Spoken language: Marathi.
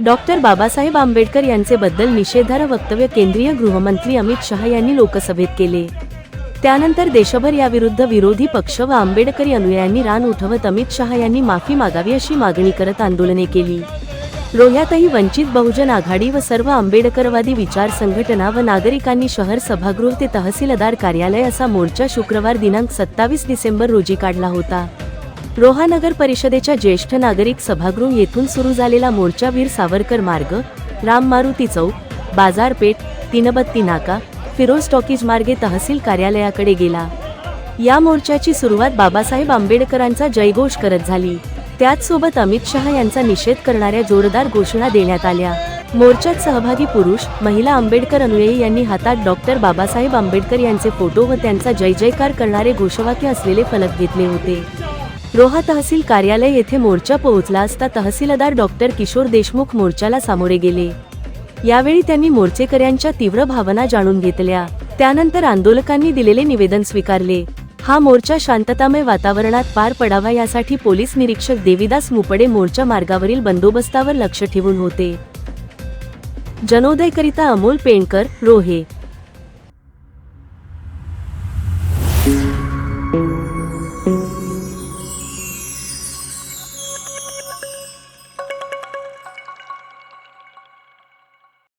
डॉक्टर बाबासाहेब आंबेडकर यांचे बद्दल निषेधार्ह वक्तव्य केंद्रीय गृहमंत्री अमित शहा यांनी लोकसभेत केले. त्यानंतर देशभर याविरुद्ध विरोधी पक्ष व आंबेडकरी अनुयायांनी रान उठवत अमित शहा यांनी माफी मागावी अशी मागणी करत आंदोलने केली. रोह्यातही वंचित बहुजन आघाडी व सर्व आंबेडकरवादी विचार संघटना व नागरिकांनी शहर सभागृह ते तहसीलदार कार्यालय असा मोर्चा शुक्रवार दिनांक सत्तावीस डिसेंबर रोजी काढला होता. रोहा नगर परिषदेच्या ज्येष्ठ नागरिक सभागृह येथून सुरू झालेला मोर्चा वीर सावरकर मार्ग राम मारुती चौक बाजारपेठ तीनबत्ती नाका फिरोज टॉकीज मार्गे तहसील कार्यालयाकडे गेला. या मोर्चाची सुरुवात बाबासाहेब आंबेडकरांचा जयघोष करत झाली. त्याचसोबत अमित शहा यांचा निषेध करणाऱ्या जोरदार घोषणा देण्यात आल्या. मोर्चात सहभागी पुरुष महिला आंबेडकर अनुयायी यांनी हातात डॉक्टर बाबासाहेब आंबेडकर यांचे फोटो व त्यांचा जय जयकार करणारे घोषवाक्य असलेले फलक घेतले होते. रोहा तहसील कार्यालय येथे मोर्चा पोहोचला असता तहसीलदार डॉक्टर किशोर देशमुख मोर्चाला सामोरे गेले. यावेळी त्यांनी मोर्चेकऱ्यांच्या तीव्र भावना जाणून घेतल्या. त्यानंतर आंदोलकांनी दिलेले निवेदन स्वीकारले. हा मोर्चा शांततामय वातावरणात पार पडावा यासाठी पोलीस निरीक्षक देविदास मुपडे मोर्चा मार्गावरील बंदोबस्तावर लक्ष ठेवून होते. जनोदयकरिता अमोल पेणकर रोहे.